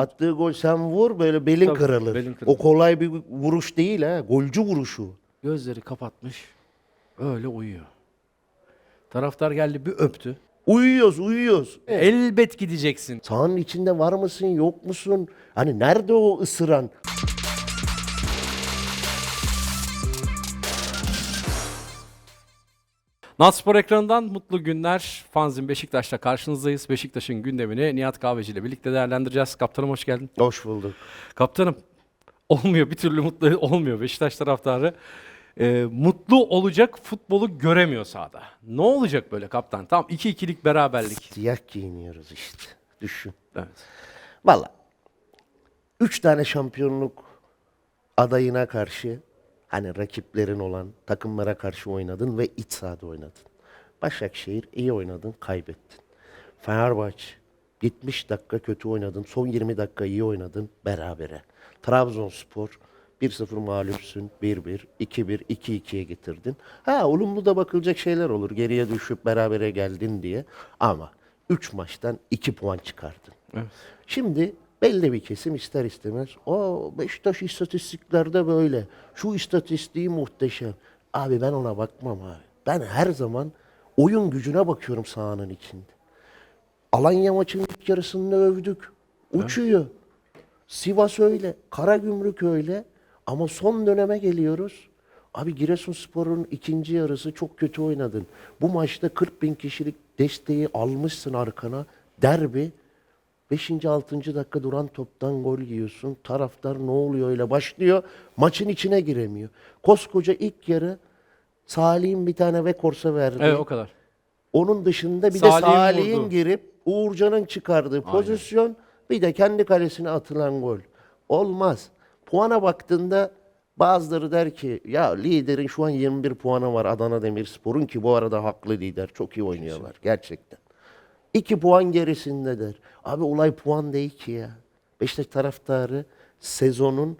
Attığı gol sen vur böyle belin Tabii, kırılır. belin kırılır. O kolay bir vuruş değil ha. Golcü vuruşu. Gözleri kapatmış. Öyle uyuyor. Taraftar geldi bir öptü. Uyuyoruz, uyuyoruz. Elbet gideceksin. Sahanın içinde var mısın, yok musun? Hani nerede o ısıran? Natspor ekranından mutlu günler. Fanzin Beşiktaş'ta karşınızdayız. Beşiktaş'ın gündemini Nihat Kahveci ile birlikte değerlendireceğiz. Kaptanım hoş geldin. Hoş bulduk. Kaptanım olmuyor bir türlü mutlu olmuyor Beşiktaş taraftarı. Ee, mutlu olacak futbolu göremiyor sahada. Ne olacak böyle kaptan? Tam 2-2'lik beraberlik. Siyah giyiniyoruz işte. Düşün. Evet. Valla. Üç tane şampiyonluk adayına karşı hani rakiplerin olan takımlara karşı oynadın ve iç sahada oynadın. Başakşehir iyi oynadın, kaybettin. Fenerbahçe 70 dakika kötü oynadın, son 20 dakika iyi oynadın, berabere. Trabzonspor 1-0 mağlupsun, 1-1, 2-1, 2-2'ye getirdin. Ha olumlu da bakılacak şeyler olur. Geriye düşüp berabere geldin diye. Ama 3 maçtan 2 puan çıkardın. Şimdi belli bir kesim ister istemez o Beşiktaş istatistiklerde böyle. Şu istatistiği muhteşem. Abi ben ona bakmam abi. Ben her zaman oyun gücüne bakıyorum sahanın içinde. Alanya maçının ilk yarısında övdük. Uçuyor. Sivas öyle. Karagümrük öyle. Ama son döneme geliyoruz. Abi Giresunspor'un ikinci yarısı çok kötü oynadın. Bu maçta 40 bin kişilik desteği almışsın arkana. Derbi. 5. 6. dakika duran toptan gol yiyorsun. Taraftar ne oluyor öyle başlıyor. Maçın içine giremiyor. Koskoca ilk yarı Salih'in bir tane Vekors'a verdi. Evet o kadar. Onun dışında bir Salih'in de Salih'in vurdu. girip Uğurcan'ın çıkardığı pozisyon bir de kendi kalesine atılan gol. Olmaz. Puana baktığında bazıları der ki ya liderin şu an 21 puanı var Adana Demirspor'un ki bu arada haklı lider. Çok iyi oynuyorlar gerçekten. 2 puan gerisinde der. Abi olay puan değil ki ya. Beşiktaş taraftarı sezonun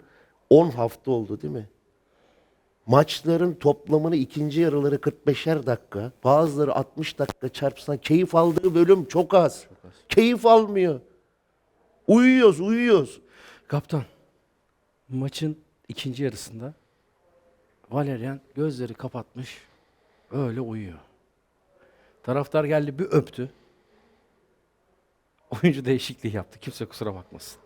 10 hafta oldu değil mi? Maçların toplamını ikinci yarıları 45'er dakika, bazıları 60 dakika çarpsan keyif aldığı bölüm çok az. Keyif almıyor. Uyuyoruz, uyuyoruz. Kaptan maçın ikinci yarısında Valerian gözleri kapatmış. Öyle uyuyor. Taraftar geldi bir öptü. Oyuncu değişikliği yaptı. Kimse kusura bakmasın.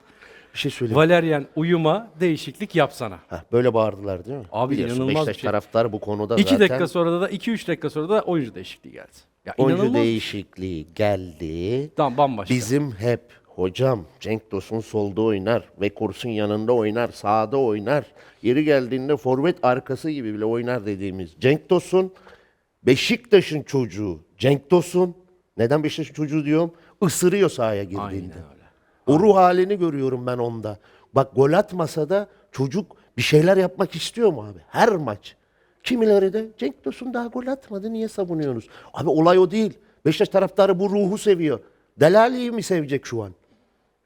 Bir şey söyleyeyim. Valerian uyuma değişiklik yapsana. Heh, böyle bağırdılar değil mi? Abi Biliyorsun, inanılmaz Beşiktaş bir şey. taraftarı bu konuda 2 zaten dakika sonra da 2-3 dakika sonra da oyuncu değişikliği geldi. Ya oyuncu inanılmaz. değişikliği geldi. Tamam bambaşka. Bizim hep hocam Cenk Tosun solda oynar ve Kursun yanında oynar, sağda oynar. Yeri geldiğinde forvet arkası gibi bile oynar dediğimiz Cenk Tosun Beşiktaş'ın çocuğu. Cenk Tosun neden Beşiktaş'ın çocuğu diyorum? Isırıyor sahaya girdiğinde. O ruh halini görüyorum ben onda. Bak gol atmasa da çocuk bir şeyler yapmak istiyor mu abi? Her maç. Kimileri de Cenk Tosun daha gol atmadı niye savunuyorsunuz? Abi olay o değil. Beşiktaş taraftarı bu ruhu seviyor. Delali'yi mi sevecek şu an?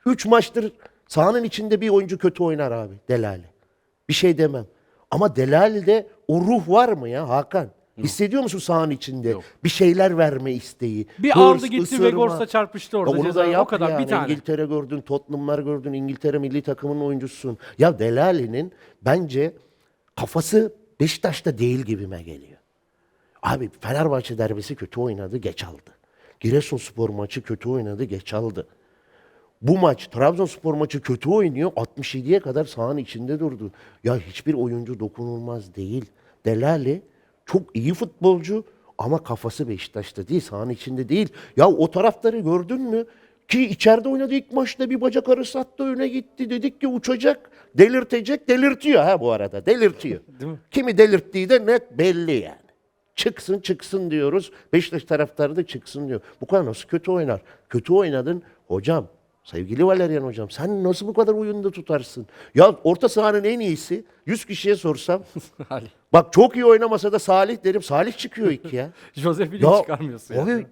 Üç maçtır sahanın içinde bir oyuncu kötü oynar abi Delali. Bir şey demem. Ama Delali'de o ruh var mı ya Hakan? Hissediyor musun sahanın içinde? Yok. Bir şeyler verme isteği. Bir hırs, aldı gitti ısırma. Vegors'la çarpıştı orada. Ya onu da yap o kadar yani. bir tane. İngiltere gördün, Tottenham'lar gördün, İngiltere milli takımının oyuncususun. Ya Delali'nin bence kafası Beşiktaş'ta değil gibime geliyor. Abi Fenerbahçe derbisi kötü oynadı, geç aldı. Giresunspor maçı kötü oynadı, geç aldı. Bu maç Trabzonspor maçı kötü oynuyor. 67'ye kadar sahanın içinde durdu. Ya hiçbir oyuncu dokunulmaz değil. Delali çok iyi futbolcu ama kafası Beşiktaş'ta değil, sahanın içinde değil. Ya o taraftarı gördün mü? Ki içeride oynadı ilk maçta bir bacak arası attı öne gitti. Dedik ki uçacak, delirtecek, delirtiyor ha bu arada. Delirtiyor. Değil mi? Kimi delirttiği de net belli yani. Çıksın çıksın diyoruz. Beşiktaş taraftarı da çıksın diyor. Bu kadar nasıl kötü oynar? Kötü oynadın. Hocam, sevgili Valerian hocam sen nasıl bu kadar oyunda tutarsın? Ya orta sahanın en iyisi 100 kişiye sorsam. Bak çok iyi oynamasa da Salih derim. Salih çıkıyor ilk ya. Joseph bile çıkarmıyorsun. ya. abi,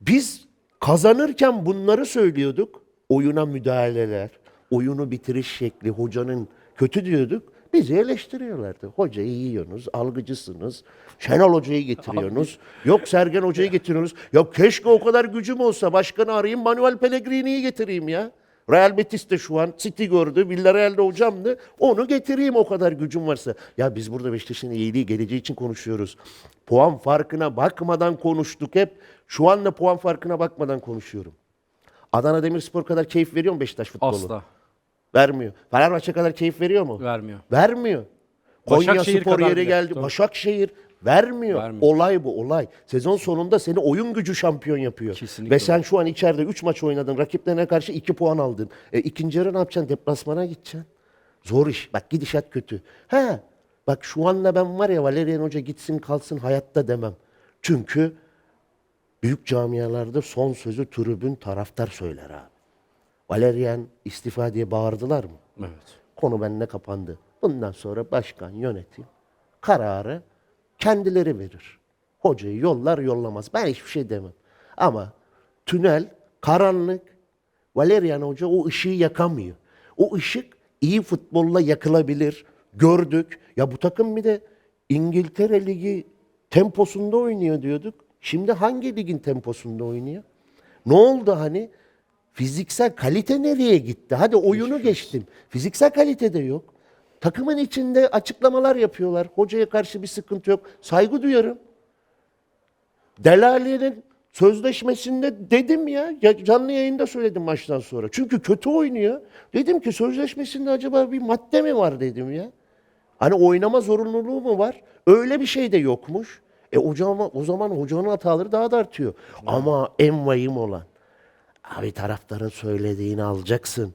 biz kazanırken bunları söylüyorduk. Oyuna müdahaleler, oyunu bitiriş şekli, hocanın kötü diyorduk. Bizi eleştiriyorlardı. Hocayı yiyorsunuz, algıcısınız. Şenol Hoca'yı getiriyorsunuz. Yok Sergen Hoca'yı getiriyorsunuz. Ya keşke o kadar gücüm olsa başkanı arayayım Manuel Pellegrini'yi getireyim ya. Real Betis de şu an City gördü. Villarreal'de hocamdı. Onu getireyim o kadar gücüm varsa. Ya biz burada Beşiktaş'ın iyiliği geleceği için konuşuyoruz. Puan farkına bakmadan konuştuk hep. Şu anda puan farkına bakmadan konuşuyorum. Adana Demirspor kadar keyif veriyor mu Beşiktaş futbolu? Asla Vermiyor. Fenerbahçe kadar keyif veriyor mu? vermiyor. Vermiyor. Konya Başakşehir Spor kadar yeri bile. geldi. Tabii. Başakşehir vermiyor. Vermiyor. Olay bu olay. Sezon sonunda seni oyun gücü şampiyon yapıyor. Kesinlikle Ve sen şu an içeride 3 maç oynadın. Rakiplerine karşı 2 puan aldın. E, ikinci yarı ne yapacaksın? Deplasmana gideceksin. Zor iş. Bak gidişat kötü. He. Bak şu anda ben var ya Valerian Hoca gitsin kalsın hayatta demem. Çünkü büyük camialarda son sözü tribün taraftar söyler abi. Valerian istifa diye bağırdılar mı? Evet. Konu benimle kapandı. Bundan sonra başkan, yönetim kararı kendileri verir. Hocayı yollar yollamaz. Ben hiçbir şey demem. Ama tünel, karanlık, Valerian Hoca o ışığı yakamıyor. O ışık iyi futbolla yakılabilir. Gördük. Ya bu takım bir de İngiltere Ligi temposunda oynuyor diyorduk. Şimdi hangi ligin temposunda oynuyor? Ne oldu hani? Fiziksel kalite nereye gitti? Hadi oyunu geçtim. Fiziksel kalite de yok. Takımın içinde açıklamalar yapıyorlar. Hocaya karşı bir sıkıntı yok. Saygı duyarım. Delali'nin sözleşmesinde dedim ya, ya canlı yayında söyledim maçtan sonra. Çünkü kötü oynuyor. Dedim ki sözleşmesinde acaba bir madde mi var dedim ya. Hani oynama zorunluluğu mu var? Öyle bir şey de yokmuş. E o zaman, o zaman hocanın hataları daha da artıyor. Ama en vahim olan abi taraftarın söylediğini alacaksın.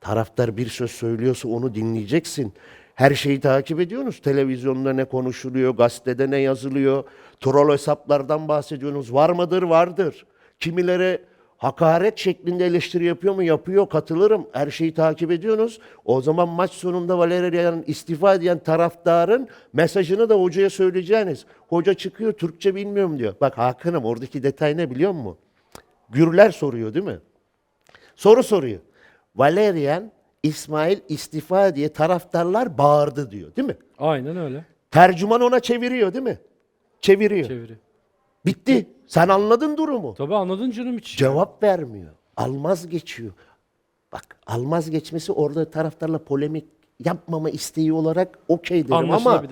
Taraftar bir söz söylüyorsa onu dinleyeceksin. Her şeyi takip ediyorsunuz. Televizyonda ne konuşuluyor, gazetede ne yazılıyor. Troll hesaplardan bahsediyorsunuz. Var mıdır? Vardır. Kimilere hakaret şeklinde eleştiri yapıyor mu? Yapıyor. Katılırım. Her şeyi takip ediyorsunuz. O zaman maç sonunda Valerian istifa eden taraftarın mesajını da hocaya söyleyeceğiniz. Hoca çıkıyor Türkçe bilmiyorum diyor. Bak Hakan'ım oradaki detay ne biliyor musun? Gürler soruyor değil mi? Soru soruyor. Valerian İsmail istifa diye taraftarlar bağırdı diyor değil mi? Aynen öyle. Tercüman ona çeviriyor değil mi? Çeviriyor. Çeviri. Bitti. Sen anladın durumu. Tabii anladın canım hiç. Cevap vermiyor. Almaz geçiyor. Bak almaz geçmesi orada taraftarla polemik yapmama isteği olarak okey derim ama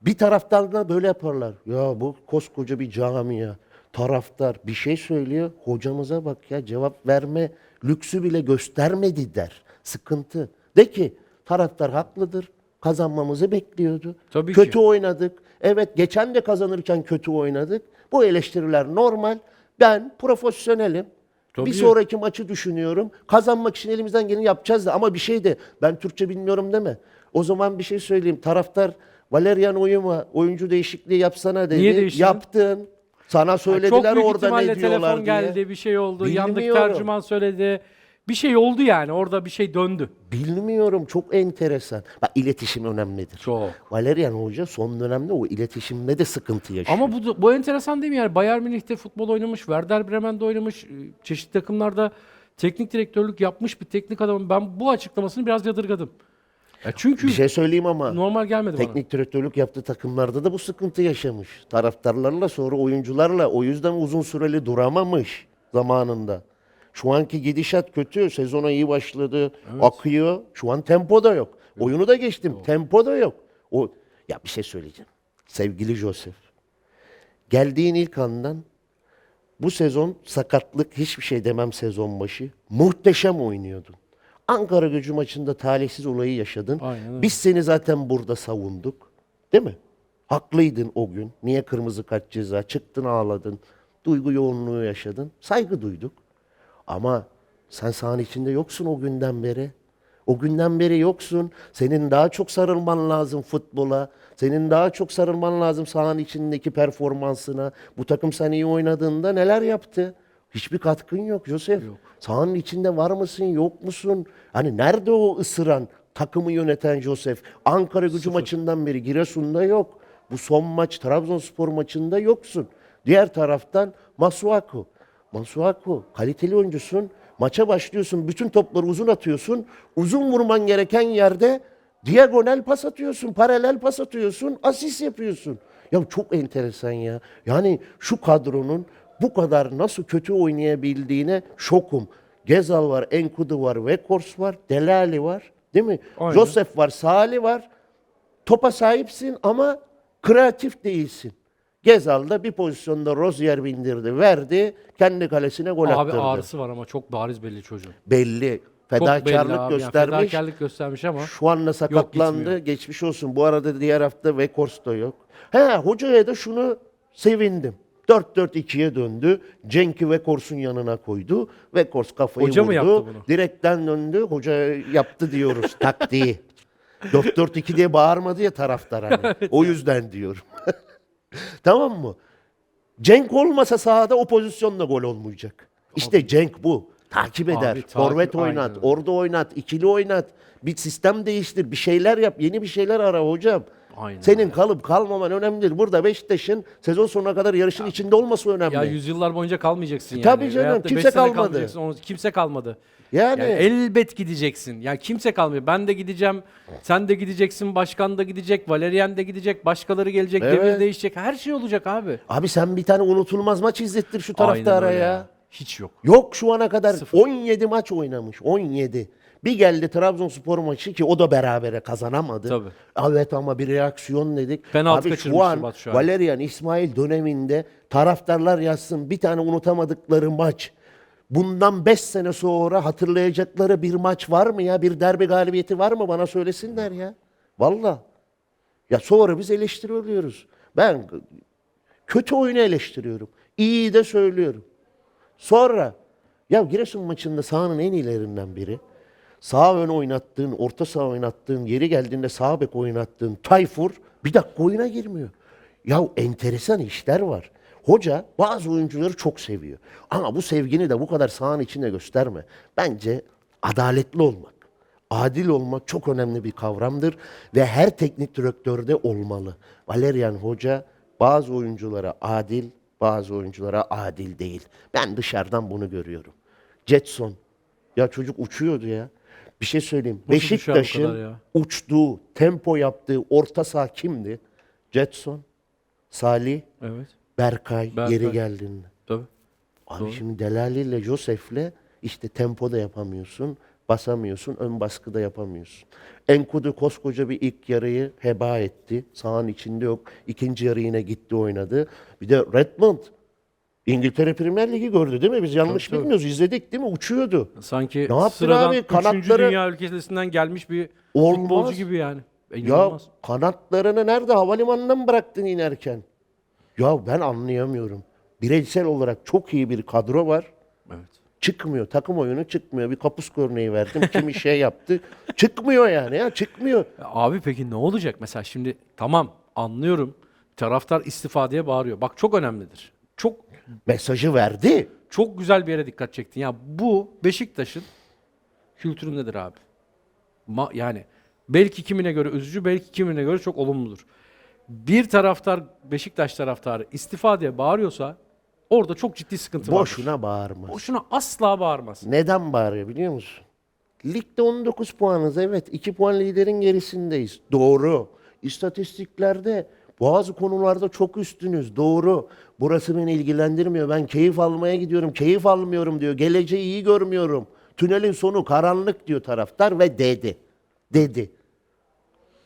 bir taraftar da böyle yaparlar. Ya bu koskoca bir camia, taraftar bir şey söylüyor. Hocamıza bak ya cevap verme lüksü bile göstermedi der. Sıkıntı. De ki taraftar haklıdır. Kazanmamızı bekliyordu. Tabii kötü ki. oynadık. Evet geçen de kazanırken kötü oynadık. Bu eleştiriler normal. Ben profesyonelim. Tabii. Bir sonraki maçı düşünüyorum. Kazanmak için elimizden geleni yapacağız da ama bir şey de ben Türkçe bilmiyorum deme. O zaman bir şey söyleyeyim. Taraftar Valerian Oyuma oyuncu değişikliği yapsana dedi. Niye değiştirdin? Yaptın. Sana Çok söylediler büyük orada ihtimalle ne diyorlar telefon diye. geldi, bir şey oldu. Yandık Bilmiyorum. tercüman söyledi. Bir şey oldu yani. Orada bir şey döndü. Bilmiyorum. Çok enteresan. Bak iletişim önemlidir. Çok. Valerian Hoca son dönemde o iletişimde de sıkıntı yaşıyor. Ama bu bu enteresan değil mi yani? Bayern Münih'te futbol oynamış, Werder Bremen'de oynamış, e, çeşitli takımlarda teknik direktörlük yapmış bir teknik adam. Ben bu açıklamasını biraz yadırgadım. Ya çünkü bir şey söyleyeyim ama normal gelmedi bana. teknik direktörlük yaptığı takımlarda da bu sıkıntı yaşamış. Taraftarlarla sonra oyuncularla o yüzden uzun süreli duramamış zamanında. Şu anki gidişat kötü. Sezona iyi başladı. Akıyor. Şu an tempo da yok. Oyunu da geçtim. Tempo da yok. O ya bir şey söyleyeceğim. Sevgili Joseph. Geldiğin ilk andan bu sezon sakatlık hiçbir şey demem sezon başı. Muhteşem oynuyordun. Ankara gücü maçında talihsiz olayı yaşadın. Aynen öyle. Biz seni zaten burada savunduk. Değil mi? Haklıydın o gün. Niye kırmızı kart ceza? Çıktın ağladın. Duygu yoğunluğu yaşadın. Saygı duyduk. Ama sen sahanın içinde yoksun o günden beri. O günden beri yoksun. Senin daha çok sarılman lazım futbola. Senin daha çok sarılman lazım sahanın içindeki performansına. Bu takım sen iyi oynadığında neler yaptı? Hiçbir katkın yok Josef. Sahanın içinde var mısın, yok musun? Hani nerede o ısıran, takımı yöneten Josef? Ankara gücü maçından beri Giresun'da yok. Bu son maç Trabzonspor maçında yoksun. Diğer taraftan Masuaku. Masuaku kaliteli oyuncusun. Maça başlıyorsun. Bütün topları uzun atıyorsun. Uzun vurman gereken yerde diagonal pas atıyorsun. Paralel pas atıyorsun. Asist yapıyorsun. Ya çok enteresan ya. Yani şu kadronun bu kadar nasıl kötü oynayabildiğine şokum. Gezal var, Enkudu var, Vekors var, Delali var. Değil mi? Aynen. Josef var, Salih var. Topa sahipsin ama kreatif değilsin. Gezal'da bir pozisyonda Rozier bindirdi, verdi. Kendi kalesine gol Abi attırdı. ağrısı var ama çok bariz belli çocuğun. Belli. Çok belli Fedakarlık abi. Yani göstermiş. fedakarlık göstermiş ama Şu anda sakatlandı. gitmiyor. geçmiş olsun. Bu arada diğer hafta Vekors da yok. He hocaya da şunu sevindim. 4-4-2'ye döndü. Cenk'i Vekors'un yanına koydu. Vekors kafayı Hoca mı vurdu. yaptı bunu? Direkten döndü. Hoca yaptı diyoruz taktiği. 4-4-2 diye bağırmadı ya taraftar hani. O yüzden diyorum. tamam mı? Cenk olmasa sahada o pozisyonda gol olmayacak. İşte Cenk bu. Takip Abi, eder. takip- Forvet aynen oynat. öyle. Orada oynat. ikili oynat. Bir sistem değiştir. Bir şeyler yap. Yeni bir şeyler ara hocam. Aynen Senin kalıp kalmaman önemli değil. Burada Beşiktaş'ın sezon sonuna kadar yarışın içinde olması önemli. ya yüzyıllar boyunca kalmayacaksın yani. Tabii canım, Veyahut da kimse beş sene kalmadı. kalmayacaksın, on- Kimse kalmadı. yani, elbet gideceksin. Yani kimse kalmıyor. Ben de gideceğim, sen de gideceksin, başkan da gidecek, Valerian de gidecek, başkaları gelecek, Evet. devir değişecek. Her şey olacak abi. abi sen bir tane unutulmaz maç izlettir şu taraftara Aynen öyle ya. Hiç yok. Yok şu ana kadar Sıfır. 17 maç oynamış. 17. Bir geldi Trabzonspor maçı ki o da berabere kazanamadı. Tabii. Evet ama bir reaksiyon dedik. Penaltı Abi şu an Batu Şahin. Valerian İsmail döneminde taraftarlar yazsın bir tane unutamadıkları maç. Bundan 5 sene sonra hatırlayacakları bir maç var mı ya? Bir derbi galibiyeti var mı? Bana söylesinler ya. Valla. Ya sonra biz eleştiriyoruz. Ben kötü oyunu eleştiriyorum. İyiyi de söylüyorum. Sonra ya Giresun maçında sahanın en iyilerinden biri. Sağ ön oynattığın, orta saha oynattığın, yeri geldiğinde sağ bek oynattığın Tayfur bir dakika oyuna girmiyor. Ya enteresan işler var. Hoca bazı oyuncuları çok seviyor. Ama bu sevgini de bu kadar sahanın içinde gösterme. Bence adaletli olmak, adil olmak çok önemli bir kavramdır ve her teknik direktörde olmalı. Valerian Hoca bazı oyunculara adil, bazı oyunculara adil değil. Ben dışarıdan bunu görüyorum. Jetson. Ya çocuk uçuyordu ya. Bir şey söyleyeyim. Nasıl düşer bu kadar Beşiktaş'ın ya? uçtuğu, tempo yaptığı orta saha kimdi? Jetson, Salih, Evet. Berkay, Berkay. geri geldiğinde. Tabii. Abi şimdi Delali ile Josef'le işte tempo da yapamıyorsun, basamıyorsun, ön baskı da yapamıyorsun. Enkudu koskoca bir ilk yarıyı heba etti. Sahanın içinde yok. İkinci yarı yine gitti oynadı. Bir de Redmond İngiltere Premier Ligi gördü değil mi? Biz yanlış Tabii, tabii. bilmiyoruz. İzledik değil mi? Uçuyordu. Sanki Ne yaptın sıradan abi? 3. Kanatları- dünya ülkesinden gelmiş bir Olmaz. futbolcu gibi yani. E, Ya inanılmaz. kanatlarını nerede? Havalimanında mı bıraktın inerken? Ya ben anlayamıyorum. Bireysel olarak çok iyi bir kadro var. Evet. Çıkmıyor. Takım oyunu çıkmıyor. Bir kapus örneği verdim. Kimi şey yaptı. Çıkmıyor yani ya. Çıkmıyor. Ya Abi peki ne olacak mesela şimdi tamam anlıyorum taraftar istifa diye bağırıyor. Bak çok önemlidir. Çok Mesajı verdi. çok güzel bir yere dikkat çektin. Ya bu Beşiktaş'ın kültürü nedir abi? Ma- yani belki kimine göre üzücü, belki kimine göre çok olumludur. Bir taraftar Beşiktaş taraftarı istifa diye bağırıyorsa orada çok ciddi sıkıntı var. Boşuna bağırma. Boşuna asla bağırmaz. Neden bağırıyor biliyor musun? Ligde 19 puanız evet. 2 puan liderin gerisindeyiz. Doğru. İstatistiklerde bazı konularda çok üstünüz. Doğru. Burası beni ilgilendirmiyor. Ben keyif almaya gidiyorum. Keyif almıyorum diyor. Geleceği iyi görmüyorum. Tünelin sonu karanlık diyor taraftar ve dedi. Dedi.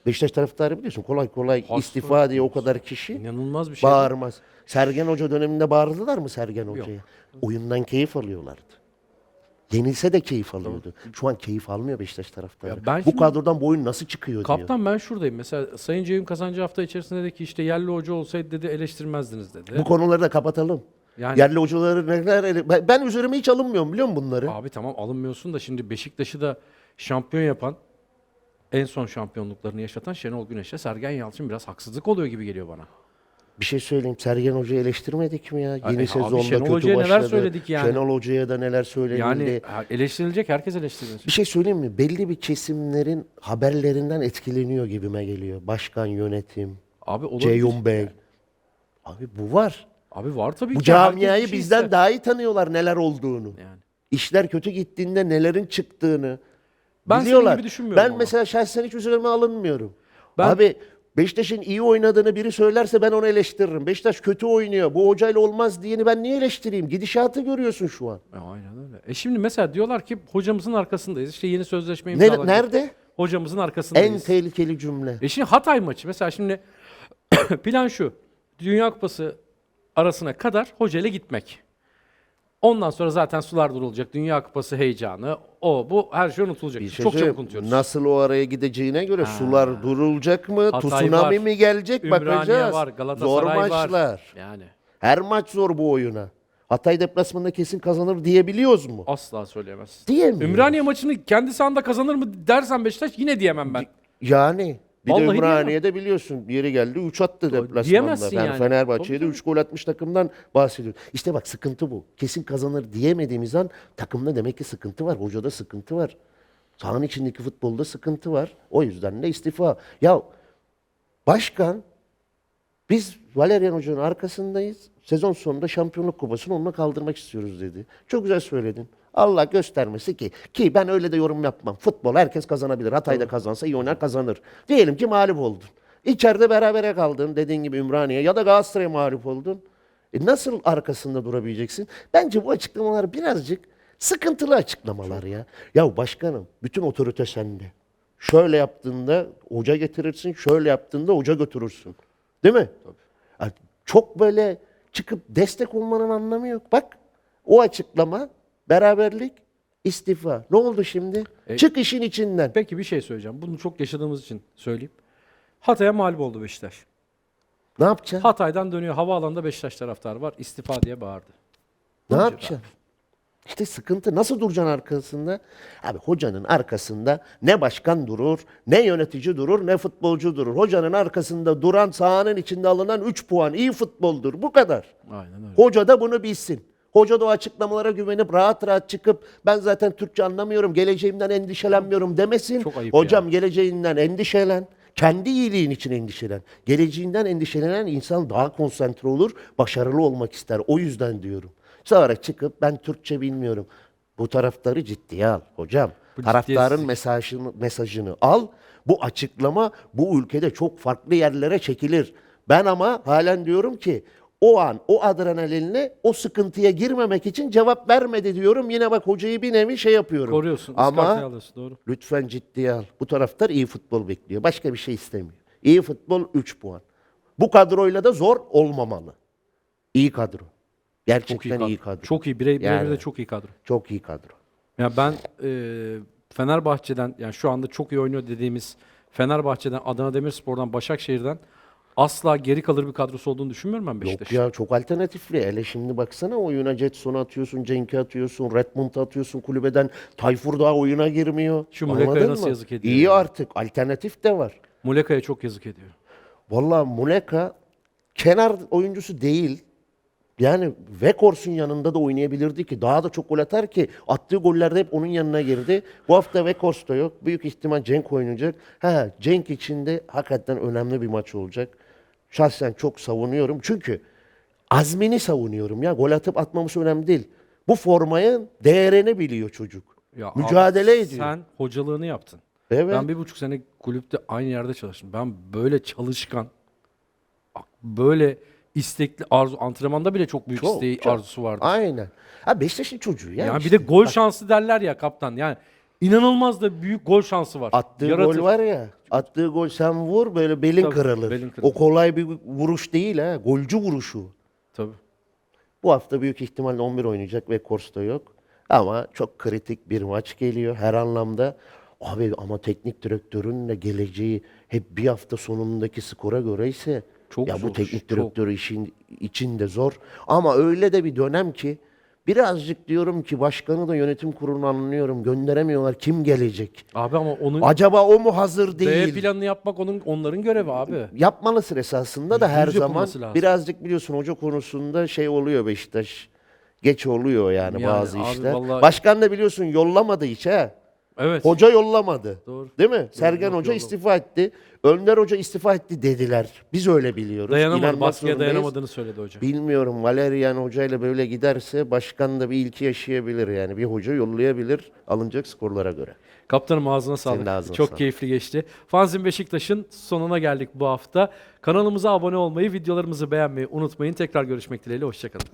Beşiktaş taraftarı biliyorsun kolay kolay Hasta. istifa diye o kadar kişi İnanılmaz bir şey. bağırmaz. Sergen Hoca döneminde bağırdılar mı Sergen Hoca'ya? Oyundan keyif alıyorlardı. Yenilse de keyif alıyordu. Şu an keyif almıyor Beşiktaş taraftarı. Ya ben Bu şimdi- kadrodan bu oyun nasıl çıkıyor diyor. Kaptan ben şuradayım. Mesela Sayın Ceyhun Kazancı hafta içerisinde dedi ki işte yerli hoca olsaydı dedi eleştirmezdiniz dedi. Bu konuları da kapatalım. Yani- Yerli hocaları neler... Ben, ben üzerime hiç alınmıyorum biliyor musun bunları? Abi tamam alınmıyorsun da şimdi Beşiktaş'ı da şampiyon yapan en son şampiyonluklarını yaşatan Şenol Güneş'e Sergen Yalçın biraz haksızlık oluyor gibi geliyor bana. Bir şey söyleyeyim. Sergen Hoca'yı eleştirmedik mi ya? Yeni abi sezonda Şenol kötü Hoca'ya neler başladı. söyledik yani? Şenol Hoca'ya da neler söylenildi. Yani eleştirilecek herkes eleştirilir. Bir şey söyleyeyim mi? Belli bir kesimlerin haberlerinden etkileniyor gibime geliyor. Başkan, yönetim, Abi olabilir. Ceyhun Bey. Abi bu var. Abi var tabii Bu ki. camiayı şey bizden ister. daha iyi tanıyorlar neler olduğunu. yani. İşler kötü gittiğinde nelerin çıktığını Ben biliyorlar. gibi düşünmüyorum Ben ama. mesela şahsen hiç üzerime alınmıyorum. Ben- Abi Beşiktaş'ın iyi oynadığını biri söylerse ben onu eleştiririm. Beşiktaş kötü oynuyor. Bu hocayla olmaz diyeni ben niye eleştireyim? Gidişatı görüyorsun şu an. E, aynen öyle. E şimdi mesela diyorlar ki hocamızın arkasındayız. İşte yeni sözleşme imzalanacak. nerede? Hocamızın En arkasındayız. tehlikeli cümle. E şimdi Hatay maçı mesela şimdi plan şu. Dünya Kupası arasına kadar hocayla gitmek. Ondan sonra zaten sular durulacak. Dünya Kupası heyecanı, o bu her şey unutulacak. Bir şey Çok söyleyeyim. çabuk unutuyoruz. Nasıl o araya gideceğine göre sular durulacak mı? Hatay Tsunami var, mi gelecek Ümraniye bakacağız. var, Zor Galatasaray var. maçlar. Yani Her maç zor bu oyuna. Hatay deplasmanında kesin kazanır diyebiliyoruz mu? asla söyleyemez. Diyemiyoruz. Ümraniye maçını kendi sahanda kazanır mı dersen Beşiktaş yine diyemem ben. Yani. Bir Vallahi de. Ümraniye'de biliyorsun yere geldi 3 attı deplasmanda. Ben yani. Fenerbahçe'ye de Tabii 3 gol atmış takımdan bahsediyorum. İşte bak sıkıntı bu. Kesin kazanır diyemediğimiz an takımda demek ki sıkıntı var. Hocada sıkıntı var. Sahanın içindeki futbolda sıkıntı var. O yüzden de istifa. Ya başkan biz Valerian Hoca'nın arkasındayız. Sezon sonunda şampiyonluk kupasını onunla kaldırmak istiyoruz dedi. Çok güzel söyledin. Allah göstermesi ki ki ben öyle de yorum yapmam. Futbol herkes kazanabilir. Hatay'da kazansa iyi oynar kazanır. Diyelim ki mağlup oldun. İçeride berabere kaldın dediğin gibi Ümraniye ya da Galatasaray'a mağlup oldun. E nasıl arkasında durabileceksin? Bence bu açıklamalar birazcık sıkıntılı açıklamalar ya. Ya başkanım bütün otorite sende. Şöyle yaptığında hoca getirirsin, şöyle yaptığında hoca götürürsün. Değil mi? Ya Çok böyle çıkıp destek olmanın anlamı yok. Bak o açıklama beraberlik istifa. Ne oldu şimdi? E- Çık işin içinden. Peki bir şey söyleyeceğim. Bunu çok yaşadığımız için söyleyeyim. Hatay'a mağlup oldu Beşiktaş. Ne yapacaksın? Hatay'dan dönüyor. Havaalanında Beşiktaş taraftarı var. İstifa diye bağırdı. Ne olacak yapacaksın? İşte sıkıntı. Nasıl duracaksın arkasında? Abi hocanın arkasında ne başkan durur, ne yönetici durur, ne futbolcu durur. Hocanın arkasında duran sahanın içinde alınan 3 puan iyi futboldur. Bu kadar. Aynen öyle. Hoca da bunu bilsin. Hoca da o açıklamalara güvenip rahat rahat çıkıp ben zaten Türkçe anlamıyorum, geleceğimden endişelenmiyorum demesin. Hocam geleceğinden endişelen. Kendi iyiliğin için endişelen. Geleceğinden endişelenen insan daha konsantre olur, başarılı olmak ister. O yüzden diyorum. Sonra çıkıp ben Türkçe bilmiyorum. Bu taraftarı ciddiye al hocam. Bu Taraftarın mesajını, mesajını al. Bu açıklama bu ülkede çok farklı yerlere çekilir. Ben ama halen diyorum ki o an o adrenalinle o sıkıntıya girmemek için cevap vermedi diyorum. Yine bak hocayı bir nevi şey yapıyorum. Koruyorsun. Ama alıyorsun. Doğru. lütfen ciddiye al. Bu taraftar iyi futbol bekliyor. Başka bir şey istemiyor. İyi futbol 3 puan. Bu kadroyla da zor olmamalı. İyi kadro. Gerçekten Çok iyi kadro. iyi kadro. Çok iyi. Birey, Yani. de çok iyi kadro. Çok iyi kadro. Ya ben e, Fenerbahçe'den yani şu anda çok iyi oynuyor dediğimiz Fenerbahçe'den, Adana Demirspor'dan, Başakşehir'den asla geri kalır bir kadrosu olduğunu düşünmüyorum ben Yok Beşiktaş'ın. ya çok alternatifli. Hele şimdi baksana oyuna Jetson'u atıyorsun, Cenk'i atıyorsun, Redmond'u atıyorsun kulübeden. Tayfur daha oyuna girmiyor. Şu Muleka'ya nasıl mı? yazık ediyor İyi ya. artık. Alternatif de var. Muleka'ya çok yazık ediyor. Vallahi Muleka kenar oyuncusu değil. Yani Vekors'un yanında da oynayabilirdi ki. Daha da çok gol atar ki. Attığı gollerde hep onun yanına girdi. Bu hafta Vekors da yok. Büyük ihtimal Cenk oynayacak. Ha, Cenk için de hakikaten önemli bir maç olacak. Şahsen çok savunuyorum. Çünkü azmini savunuyorum ya. Gol atıp atmaması önemli değil. Bu formayın değerini biliyor çocuk. Ya Mücadele abi, ediyor. Sen hocalığını yaptın. Evet. Ben bir buçuk sene kulüpte aynı yerde çalıştım. Ben böyle çalışkan, böyle istekli arzu, antrenmanda bile çok büyük Çok, isteği, çok. arzusu vardı. Aynen. Ha Beşiktaş'ın çocuğu ya. yani bir işte. de gol şansı derler ya kaptan. Yani inanılmaz da büyük gol şansı var. Attığı Yaratır. gol var ya. Attığı gol sen vur böyle belin Tabii, kırılır. belin kırılır. O kolay bir vuruş değil ha. Golcü vuruşu. Tabii. Bu hafta büyük ihtimalle 11 oynayacak ve Korsta yok. Ama çok kritik bir maç geliyor her anlamda. Abi ama teknik direktörün de geleceği hep bir hafta sonundaki skora göre ise Çok ya bu zor, teknik çok. direktör işin içinde zor. Ama öyle de bir dönem ki birazcık diyorum ki başkanı da yönetim kurulunu anlıyorum. Gönderemiyorlar. Kim gelecek? Abi ama onun Acaba o mu hazır B değil? planını yapmak onun onların görevi abi. Yapmalısın esasında da her zaman yapılması lazım. birazcık biliyorsun hoca konusunda şey oluyor Beşiktaş. Geç oluyor yani, Yani bazı abi işler. vallahi- Başkan da biliyorsun yollamadı hiç ha. Evet. Hoca yollamadı. Doğru. Değil mi? Sergen Hoca yollamadı. istifa etti. Önder Hoca istifa etti dediler. Biz öyle biliyoruz. Dayanamadı. İnanmak Baskıya zorundayız. dayanamadığını söyledi hoca. Bilmiyorum Valerian Hoca ile böyle giderse başkan da bir ilki yaşayabilir yani. Bir hoca yollayabilir alınacak skorlara göre. Kaptanım ağzına sağlık. ağzına Çok sağlık. keyifli geçti. Fanzin Beşiktaş'ın sonuna geldik bu hafta. Kanalımıza abone olmayı, videolarımızı beğenmeyi unutmayın. Tekrar görüşmek dileğiyle. Hoşçakalın.